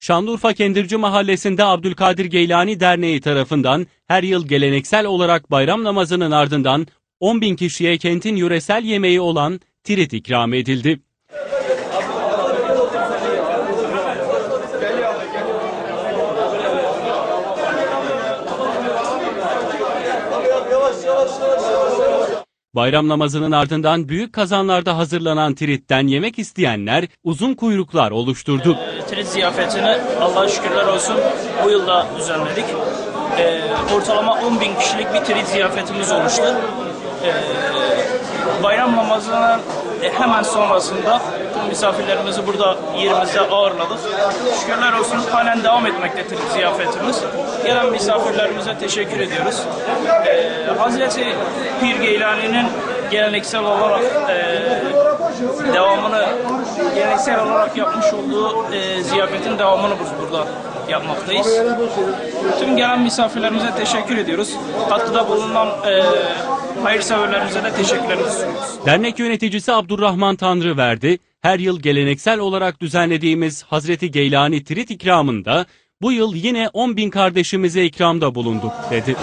Şanlıurfa Kendirci Mahallesi'nde Abdülkadir Geylani Derneği tarafından her yıl geleneksel olarak bayram namazının ardından 10 bin kişiye kentin yöresel yemeği olan tirit ikram edildi. Bayram namazının ardından büyük kazanlarda hazırlanan tiritten yemek isteyenler uzun kuyruklar oluşturdu. Trit ziyafetini Allah'a şükürler olsun bu yılda düzenledik. Ee, ortalama 10 bin kişilik bir trit ziyafetimiz oluştu. Ee, bayram namazının hemen sonrasında tüm misafirlerimizi burada yerimizde ağırladık. Şükürler olsun halen devam etmekte trit ziyafetimiz. Gelen misafirlerimize teşekkür ediyoruz. Ee, Hazreti Pir Geylani'nin geleneksel olarak e, devamını geleneksel olarak yapmış olduğu e, ziyafetin devamını biz burada yapmaktayız. Tüm gelen misafirlerimize teşekkür ediyoruz. Katkıda bulunan e, hayırseverlerimize de teşekkürlerimizi sunuyoruz. Dernek yöneticisi Abdurrahman Tanrıverdi, her yıl geleneksel olarak düzenlediğimiz Hazreti Geylani Tirit ikramında bu yıl yine 10 bin kardeşimize ikramda bulunduk dedi.